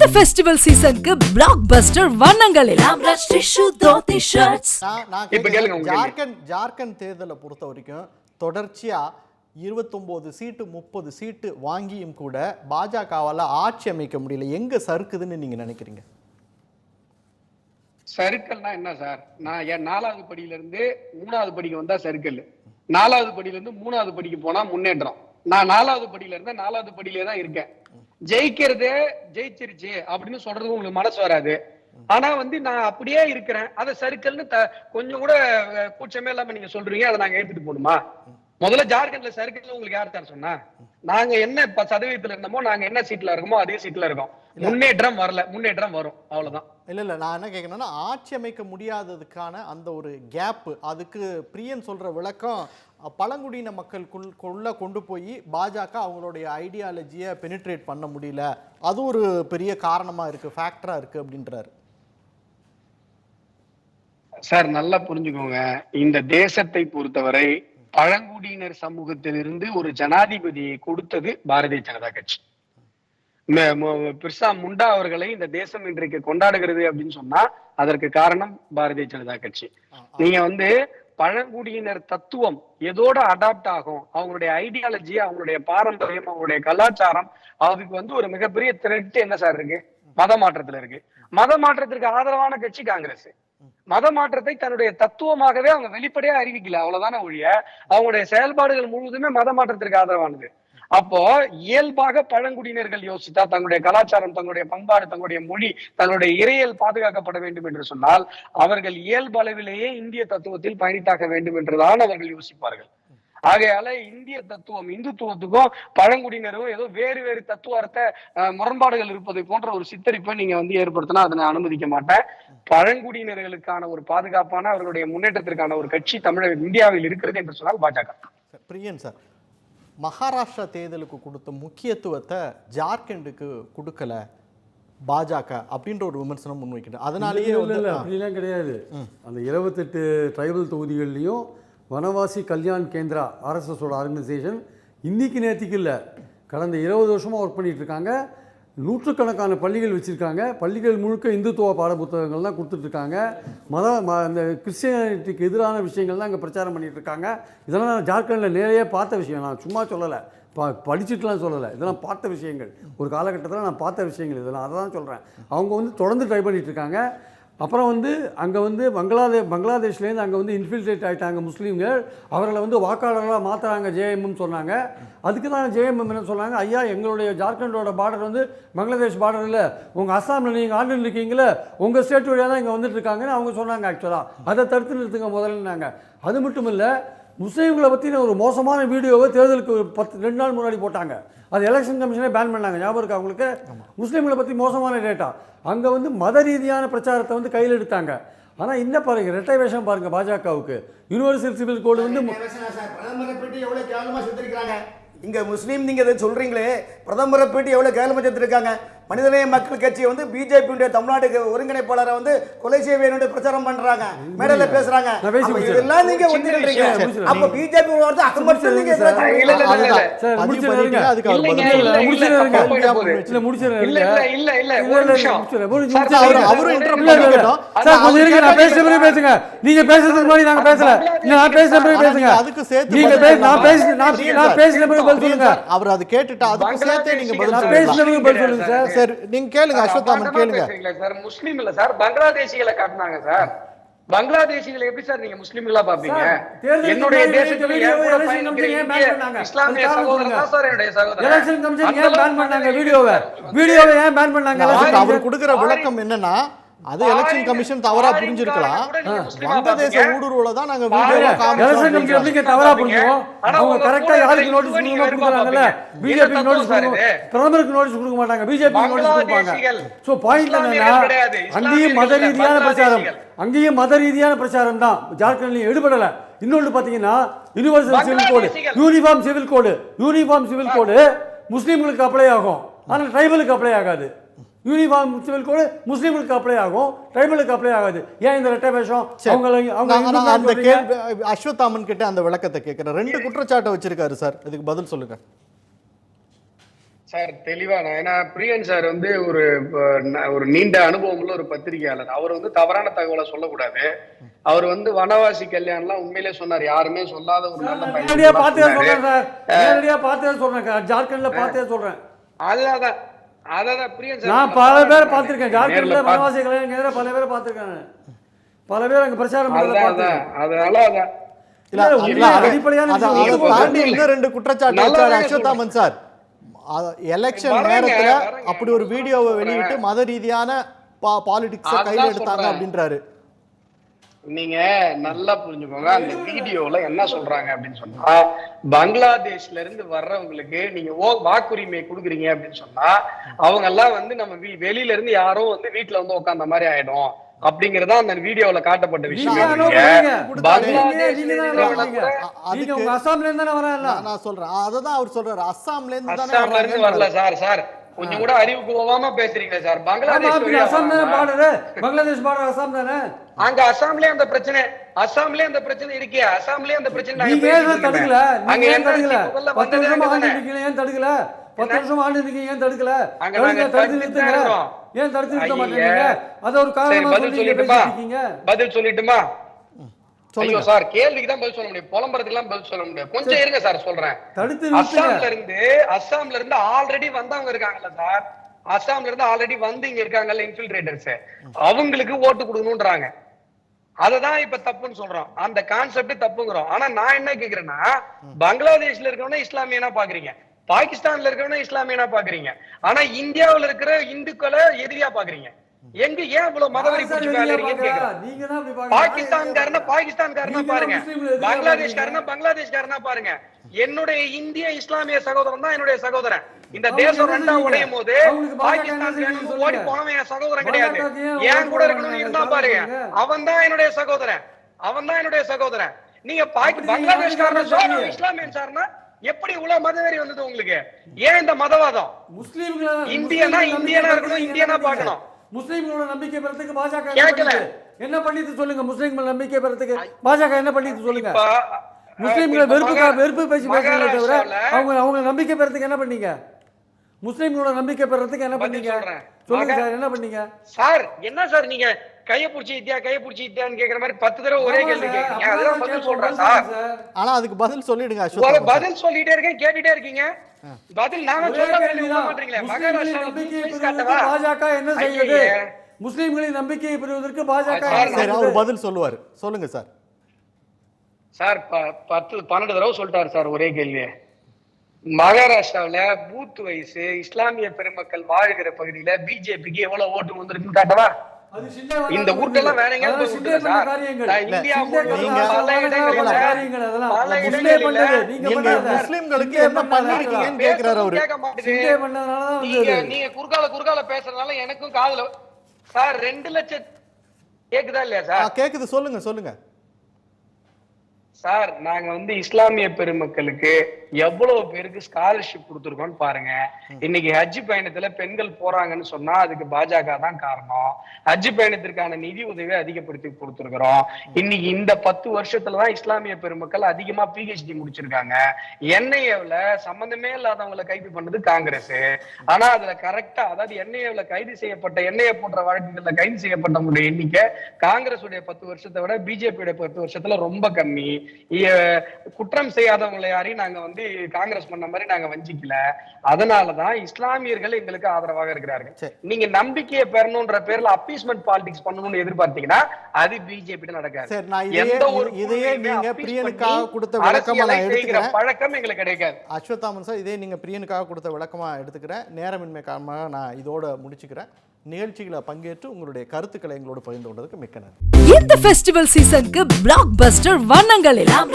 இந்த ஃபெஸ்டிவல் சீசனுக்கு பிளாக் பஸ்டர் வண்ணங்களில். ஜார்க்கண்ட் ஜார்க்கண்ட் தேர்தலை பொறுத்த வரைக்கும் தொடர்ச்சியா இருபத்தொம்போது சீட்டு முப்பது சீட்டு வாங்கியும் கூட பாஜகவால ஆட்சி அமைக்க முடியல. எங்க சறுக்குதுன்னு நீங்க நினைக்கிறீங்க? சறுக்கல்னா என்ன சார்? நான் என் நாலாவது படியில இருந்து மூணாவது படிக்கு வந்தா சறுக்கல். நாலாவது படியில இருந்து மூணாவது படிக்கு போனா முன்னேற்றம். நான் நாலாவது படியில இருந்த நாலாவது படியிலே தான் இருக்கேன். ஜெயிக்கிறதே ஜெயிச்சிருச்சு அப்படின்னு சொல்றது உங்களுக்கு மனசு வராது. ஆனா வந்து நான் அப்படியே இருக்கிறேன். அதை சறுக்கல்னு த- கொஞ்சம் கூட கூச்சமே இல்லாம நீங்க சொல்றீங்க அதை நாங்க ஏத்துட்டு போடுமா முதல்ல ஜார்க்கண்ட்ல சறுக்கல் உங்களுக்கு யார் சார் சொன்னா? நாங்க என்ன இப்ப சதவீதத்துல இருந்தோமோ நாங்க என்ன சீட்ல இருக்கோமோ அதே சீட்ல இருக்கோம். முன்னேற்றம் வரல. முன்னேற்றம் வரும். அவ்வளவுதான். இல்ல இல்ல. நான் என்ன கேட்கணும்னா ஆட்சி அமைக்க முடியாததுக்கான அந்த ஒரு கேப் அதுக்கு பிரியன் சொல்ற விளக்கம் பழங்குடியின மக்களுக்குள்ள கொண்டு போய் பாஜக அவங்களுடைய ஐடியாலஜியை பெனிட்ரேட் பண்ண முடியல. அது ஒரு பெரிய காரணமா இருக்கு ஃபேக்டரா இருக்கு அப்படின்றாரு. சார் நல்லா புரிஞ்சுக்கோங்க. இந்த தேசத்தை பொறுத்தவரை பழங்குடியினர் சமூகத்திலிருந்து ஒரு ஜனாதிபதியை கொடுத்தது பாரதிய ஜனதா கட்சி. பிர்சா முண்டா அவர்களை இந்த தேசம் இன்றைக்கு கொண்டாடுகிறது அப்படின்னு சொன்னா அதற்கு காரணம் பாரதிய ஜனதா கட்சி. நீங்க வந்து பழங்குடியினர் தத்துவம் எதோட அடாப்ட் ஆகும்? அவங்களுடைய ஐடியாலஜி அவங்களுடைய பாரம்பரியம் அவங்களுடைய கலாச்சாரம் அதுக்கு வந்து ஒரு மிகப்பெரிய த்ரெட் என்ன சார் இருக்கு? மத மாற்றத்துல இருக்கு. மத மாற்றத்திற்கு ஆதரவான கட்சி காங்கிரஸ். மத மாற்றத்தை தன்னுடைய தத்துவமாகவே அவங்க வெளிப்படையா அறிவிக்கல. அவ்வளவுதானே ஒழிய அவங்களுடைய செயல்பாடுகள் முழுவதுமே மத மாற்றத்திற்கு ஆதரவானது. அப்போ இயல்பாக பழங்குடியினர்கள் யோசித்தா தங்களுடைய கலாச்சாரம் தங்களுடைய பண்பாடு தங்களுடைய மொழி தங்களுடைய இறையல் பாதுகாக்கப்பட வேண்டும் என்று சொன்னால் அவர்கள் இயல்பளவிலேயே இந்திய தத்துவத்தில் பயணித்தாக வேண்டும் என்றுதான் அவர்கள் யோசிப்பார்கள். ஆகையால இந்திய தத்துவம் இந்துத்துவத்துக்கும் பழங்குடியினரும் ஏதோ வேறு வேறு தத்துவார்த்த முரண்பாடுகள் இருப்பதை போன்ற ஒரு சித்தரிப்பை நீங்க வந்து ஏற்படுத்தினா அதை நான் அனுமதிக்க மாட்டேன். பழங்குடியினர்களுக்கான ஒரு பாதுகாப்பான அவர்களுடைய முன்னேற்றத்திற்கான ஒரு கட்சி தமிழக இந்தியாவில் இருக்கிறது என்று சொன்னால் பாஜக. பிரியன் சார் மகாராஷ்டிரா தேர்தலுக்கு கொடுத்த முக்கியத்துவத்தை ஜார்க்கண்டுக்கு கொடுக்கல பாஜக அப்படின்ற ஒரு விமர்சனம் முன்வைக்கிறது அதனாலேயே இல்லை அப்படிலாம் கிடையாது. அந்த இருபத்தெட்டு ட்ரைபல் தொகுதிகள்லையும் வனவாசி கல்யாண் கேந்திரா ஆர்எஸ்எஸோட ஆர்கனைசேஷன் இன்னைக்கு நேற்றுக்கு இல்லை. கடந்த இருபது வருஷமாக ஒர்க் பண்ணிட்டு இருக்காங்க. நூற்றுக்கணக்கான பள்ளிகள் வச்சுருக்காங்க. பள்ளிகள் முழுக்க இந்துத்துவ பாட புத்தகங்கள்லாம் கொடுத்துட்ருக்காங்க. மத ம இந்த கிறிஸ்டியானிட்டிக்கு எதிரான விஷயங்கள் தான் இங்கே பிரச்சாரம் பண்ணிகிட்ருக்காங்க இருக்காங்க இதெல்லாம் நான் ஜார்க்கண்டில் நேரையே பார்த்த விஷயம். நான் சும்மா சொல்லலை. ப படிச்சுட்டுலாம் சொல்லலை. இதெல்லாம் பார்த்த விஷயங்கள். ஒரு காலகட்டத்தில் நான் பார்த்த விஷயங்கள் இதெல்லாம். அதை தான் சொல்கிறேன் அவங்க வந்து தொடர்ந்து ட்ரை பண்ணிகிட்ருக்காங்க இருக்காங்க அப்புறம் வந்து அங்கே வந்து பங்களாதே பங்களாதேஷ்லேருந்து அங்கே வந்து இன்ஃபில்ட்ரேட் ஆகிட்டாங்க முஸ்லீம்கள் அவர்களை வந்து வாக்காளர்களாக மாற்றுறாங்க ஜேஎம்னு சொன்னாங்க. அதுக்கு தான் ஜேஎம்எம் என்ன சொன்னாங்க? ஐயா எங்களுடைய ஜார்க்கண்டோட பார்டர் வந்து பங்களாதேஷ் பார்டர் இல்லை. உங்கள் அஸ்ஸாமில் நீங்கள் ஆண்டு இருக்கீங்களே உங்கள் ஸ்டேட் வழியாக தான் இங்கே வந்துட்டு இருக்காங்கன்னு அவங்க சொன்னாங்க ஆக்சுவலாக அதை தடுத்து நிறுத்துங்க முதல்லன்னாங்க. அது மட்டும் இல்லை முஸ்லீம்களை பற்றின ஒரு மோசமான வீடியோவை தேர்தலுக்கு ஒரு பத்து ரெண்டு நாள் முன்னாடி போட்டாங்க. அது எலெக்ஷன் கமிஷனே பேன் பண்ணாங்க. ஞாபகம் இருக்கா அவங்களுக்கு முஸ்லீம்களை பற்றி மோசமான டேட்டா அங்கே வந்து மத ரீதியான பிரச்சாரத்தை வந்து கையில் எடுத்தாங்க. ஆனால் என்ன பாருங்க ரெட்டை வேஷம் பாருங்க பாஜகவுக்கு. யூனிவர்சல் சிவில் கோடு வந்து பிரதமரை பற்றி செத்துருக்காங்க இங்க முஸ்லீம் நீங்க இதை சொல்றீங்களே பிரதமரை பற்றி எவ்வளவு கேவலமா செத்துருக்காங்க? மனிதநேய மக்கள் கட்சி வந்து பிஜேபியுடைய தமிழ்நாடு ஒருங்கிணைப்பாளரை வந்து கொலை செய்ய வேணும் பிரச்சாரம் பண்றாங்க. மேடையில பேசுறாங்க. இதெல்லாம் நீங்க. முடிச்சிடுறேன். அப்ப பிஜேபி வார்த்தை மட்டும் நீங்க பேசுங்க. நீங்க பேசுறதுக்கு முன்னாடி நாங்க பேசல. நான் பேசுற பேசுங்க. அதுக்கு சேர்த்து நீங்க. நான் பேச நான் பேசுற பதில் சொல்லுங்க. அவர் அது கேட்டுட்டா அதுக்கு சேர்த்தே நீங்க பதில் பிறகு பதில் சொல்லுங்க. சார் சரி நீங்க கேளுங்க அஸ்வத்தாமன் கேளுங்க. சார்? முஸ்லீம் இல்ல சார் பங்களாதேசிகளை காட்டினாங்க சார். பங்களாதேசிகளை எப்படி சார் நீங்க முஸ்லீம்களா பாப்பீங்க என்னுடைய தேசத்துல? இஸ்லாமிய சொல்லுங்க. தான் சார் என்னுடைய சகோதரன். எலெக்ஷன் கமிஷன் அந்த ஏன் பேன் பண்ணாங்க வீடியோவை. வீடியோவை ஏன் பேன் பண்ணாங்க? அவர் கொடுக்கிற விளக்கம் என்னன்னா அது எலெக்ஷன் கமிஷன் தவறா புரிஞ்சிருக்கலாம். வங்கதேச ஊடுருவல தான் நாங்க வீடியோவை எலெக்ஷன் காமிச்சோம் கமிஷன் எப்படிங்க தவறா புரிஞ்சுவோம் அவங்க கரெக்டா யாருக்கு நோட்டீஸ் கொடுக்கணும் கொடுக்குறாங்கல்ல? பிஜேபி நோட்டீஸ் கொடுக்க பிரதமருக்கு நோட்டீஸ் கொடுக்க மாட்டாங்க. பிஜேபி நோட்டீஸ் கொடுப்பாங்க. சோ பாயிண்ட் என்னன்னா அங்கேயும் மத ரீதியான பிரச்சாரம். அங்கேயும் மத ரீதியான பிரச்சாரம் தான் ஜார்க்கண்ட்லயும் எடுபடல. இன்னொன்னு பாத்தீங்கன்னா universal civil code. Uniform civil code uniform civil code முஸ்லீம்களுக்கு அப்ளை ஆகும். ஆனா ட்ரைபலுக்கு அப்ளை ஆகாது. யூனிஃபார்ம் சிவில் கோடு முஸ்லீம்களுக்கு அப்ளை ஆகும். ட்ரைபலுக்கு அப்ளை ஆகாது. ஏன் இந்த ரெட்டை வேஷம். அவங்க அந்த? கேள்வி அஸ்வத்தாமன் கிட்ட அந்த விளக்கத்தை கேட்கிறேன். ரெண்டு குற்றச்சாட்டை வச்சிருக்காரு சார். இதுக்கு பதில் சொல்லுங்க. சார் தெளிவா நான் ஏன்னா பிரியன் சார் வந்து ஒரு ஒரு நீண்ட அனுபவம் உள்ள ஒரு பத்திரிகையாளர். அவர் வந்து தவறான தகவலை சொல்லக்கூடாது. அவர் வந்து வனவாசி கல்யாணம்லாம் உண்மையிலே சொன்னார். யாருமே சொல்லாத ஒரு நல்ல பையன் பார்த்தே. சொல்கிறேன் சார். பார்த்தே சொல்கிறேன் ஜார்க்கண்டில் பார்த்தே பிரியன் சார் நான் பல பேர் பார்த்துருக்கேன் ஜார்க்கண்டில் வனவாசி கல்யாணம் பல பேரை பார்த்துருக்கேன் நான். பல பேர் அங்கே பிரச்சாரம் பண்ணுறத அதனால ரெண்டு குற்றச்சாட்டு நல்லா வச்சாரு தாங்க அஸ்வத்தாமன் சார் எலெக்ஷன் நேரத்துல. அப்படி ஒரு வீடியோவை. வெளியிட்டு மத ரீதியான பாலிடிக்ஸ கையில எடுத்தாங்க. அப்படின்றாரு நீங்க நல்லா புரிஞ்சுக்கோங்க அந்த வீடியோல என்ன சொல்றாங்க அப்படின்னு சொன்னா பங்களாதேஷ்ல இருந்து வர்றவங்களுக்கு நீங்க ஓ வாக்குரிமை கொடுக்குறீங்க அப்படின்னு சொன்னா அவங்க எல்லாம் வந்து நம்ம வெளியில இருந்து யாரோ வந்து வீட்டுல வந்து உட்கார்ந்த மாதிரி ஆயிடும். அப்படிங்கறதா அந்த வீடியோல காட்டப்பட்ட விஷயம் வரேன் நான் சொல்றேன். அததான் அவர் சொல்றாரு. அஸ்ஸாம்ல இருந்து வரல. Sir sir. கொஞ்சம் கூட அறிவுக்கு போகாம பேசுறீங்களே சார். பங்களாதேஷ் அசாம் தானே பங்களாதேஷ் பாடுற அசாம் தானே? அங்க அசாம்லயே அந்த பிரச்சனை அசாம்லயே அந்த பிரச்சனை இருக்கே. அசாம்லயே அந்த பிரச்சனை நாங்க ஏன் தடுக்கல. அங்க ஏன் தடுக்கல? பத்து வருஷமா ஆண்டு ஏன் தடுக்கல? பத்து வருஷமா ஆண்டு நிக்கீங்க ஏன் தடுக்கல? அங்க தடுத்து நிறுத்துங்க. ஏன் தடுத்து நிறுத்த ஐயே. மாட்டேங்க அத ஒரு காரணமா பதில் சொல்லி பேசிட்டு இருக்கீங்க. பதில் சொல்லிட்டுமா? சொல்லுங்க. சார் கேள்விக்கு தான் பதில் சொல்ல முடியும். புலம்புறதுக்கு எல்லாம் பதில் சொல்ல முடியாது கொஞ்சம் இருங்க சார் சொல்றேன். அஸ்ஸாம்ல இருந்து அஸ்ஸாம்ல இருந்து ஆல்ரெடி வந்தவங்க இருக்காங்கல்ல சார். அஸ்ஸாம்ல இருந்து ஆல்ரெடி வந்து இங்க இருக்காங்கல்ல இன்ஃபில்ட்ரேட்டர்ஸ் அவங்களுக்கு ஓட்டு கொடுக்கணும்ன்றாங்க அததான் இப்ப தப்புன்னு சொல்றோம். அந்த கான்செப்ட் தப்புங்கிறோம். ஆனா நான் என்ன கேக்குறேன்னா பங்களாதேஷ்ல இருக்கவன இஸ்லாமியனா பாக்குறீங்க. பாகிஸ்தான்ல இருக்கவன இஸ்லாமியனா பாக்குறீங்க. ஆனா இந்தியாவுல இருக்கிற இந்துக்களை எதிரியா பாக்குறீங்க. எங்க ஏன் இவ்வளவு மதவெறி பிடிச்சு அப்படி பாக்குறீங்க. பாகிஸ்தான்காரனா பாகிஸ்தான்காரனா பாருங்க பங்களாதேஷ்காரனா பங்களாதேஷ்காரனா பாருங்க என்னுடைய இந்திய இஸ்லாமிய சகோதரன் தான் என்னுடைய சகோதரன் இந்த தேசம் ரெண்டா? உடையும் போது பாகிஸ்தான். ஓடி போனவன் என் சகோதரன் கிடையாது என் கூட இருக்கணும் இருந்தா? பாருங்க. அவன் தான் என்னுடைய சகோதரன் அவன் தான் என்னுடைய சகோதரன் நீங்க பங்களாதேஷ்காரன்? இஸ்லாமியன் சார்னா எப்படி இவ்வளவு மதவெறி வந்தது உங்களுக்கு ஏன் இந்த மதவாதம் முஸ்லீம்கள இந்தியனா இந்தியனா இருக்கணும், இந்தியனா? பார்க்கணும். முஸ்லீம்களோட நம்பிக்கை பெறத்துக்கு பாஜக என்ன பண்ணிட்டு சொல்லுங்க முஸ்லீம்கள் நம்பிக்கை பெறத்துக்கு? பாஜக என்ன பண்ணிட்டு சொல்லுங்க? முஸ்லீம்களை வெறுப்பு வெறுப்பு பேசி பேசுறீங்களே தவிர அவங்க அவங்க நம்பிக்கை பெறத்துக்கு என்ன பண்ணீங்க? முஸ்லீம்களோட நம்பிக்கை பெறத்துக்கு என்ன பண்ணீங்க. சொல்லுங்க சார் என்ன பண்ணீங்க? சார் என்ன சார் நீங்க கைய புடிச்சு இத்தியா கைய புடிச்சு இத்தியான்னு கேக்குற மாதிரி பத்து தடவை ஒரே கேள்வி கேக்குறீங்க. அதெல்லாம் பதில். சொல்றேன் சார். ஆனா அதுக்கு பதில் சொல்லிடுங்க. பதில் சொல்லிட்டே இருக்கேன் கேட்டுட்டே இருக்கீங்க. பாஜக என்ன செய்யுது. முஸ்லிம்களின் நம்பிக்கையை பெறுவதற்கு பாஜக? அவர் பதில் சொல்லுவாரு. சொல்லுங்க சார். சார் ப- பத்து பன்னெண்டு தடவை சொல்லிட்டாரு சார் ஒரே கேள்விய. மகாராஷ்டிராவுல பூத் வயசு இஸ்லாமிய பெருமக்கள் வாழ்கிற பகுதியில பிஜேபிக்கு எவ்வளவு ஓட்டு வந்திருக்குன்னு காட்டவா? இந்த நீங்க பண்ணாத. முஸ்லிம்களுக்கு என்ன பண்ணிருக்கீங்கன்னு. கேக்குறாரு அவரு. கேட்க மாட்டேங்குது. சின்ன பண்ணதுனால தான் நீங்க குறுக்கால குறுக்கால பேசுறதுனால எனக்கும் காதுல சார் ரெண்டு லட்சம் கேக்குதா இல்லையா ஆ, சார் கேக்குது. சொல்லுங்க சொல்லுங்க. சார் நாங்க வந்து இஸ்லாமிய பெருமக்களுக்கு எவ்வளவு பேருக்கு ஸ்காலர்ஷிப் கொடுத்துருக்கோம்னு பாருங்க. இன்னைக்கு ஹஜ் பயணத்துல பெண்கள் போறாங்கன்னு சொன்னா அதுக்கு பாஜக தான் காரணம். ஹஜ் பயணத்திற்கான நிதி உதவி அதிகப்படுத்தி கொடுத்துருக்கிறோம். இன்னைக்கு இந்த பத்து வருஷத்துலதான் இஸ்லாமிய பெருமக்கள் அதிகமா பிஹெச்டி முடிச்சிருக்காங்க. என்ஐஏல சம்பந்தமே இல்லாதவங்களை கைது பண்ணது காங்கிரஸ். ஆனா அதுல கரெக்டா அதாவது என்ஐஏல கைது செய்யப்பட்ட என்ஐஏ போன்ற வழக்குகள்ல கைது செய்யப்பட்டவங்களுடைய எண்ணிக்கை காங்கிரஸ் உடைய பத்து வருஷத்தை விட பிஜேபியோட பத்து வருஷத்துல ரொம்ப கம்மி. குற்றம் செய்யாதவங்களை யாரையும் நாங்க வந்து காங்கிரஸ் பண்ண மாதிரி நாங்க வஞ்சிக்கல. அதனாலதான் இஸ்லாமியர்கள் எங்களுக்கு ஆதரவாக இருக்கிறார்கள். நீங்க நம்பிக்கையை பெறணும்ன்ற பேர்ல அப்பீஸ்மெண்ட் பாலிடிக்ஸ் பண்ணணும்னு எதிர்பார்த்தீங்கன்னா அது பிஜேபி நடக்காது. எந்த ஒரு இதையே நீங்க பிரியனுக்காக கொடுத்த விளக்கமா நான் எடுத்துக்கிறேன். பழக்கம் எங்களுக்கு கிடைக்காது. அஸ்வத்தாமன் சார் இதே நீங்கள் பிரியனுக்காக கொடுத்த விளக்கமாக எடுத்துக்கிறேன். நேரமின்மை காரணமாக நான் இதோட முடிச்சுக்கிறேன். நிகழ்ச்சிகளை பங்கேற்று உங்களுடைய கருத்துக்களை எங்களோடு பகிர்ந்து கொண்டதுக்கு மிக்க நன்றி. இந்த ஃபெஸ்டிவல் சீசனுக்கு பிளாக் பஸ்டர் வண்ணங்கள் எல்லாம்.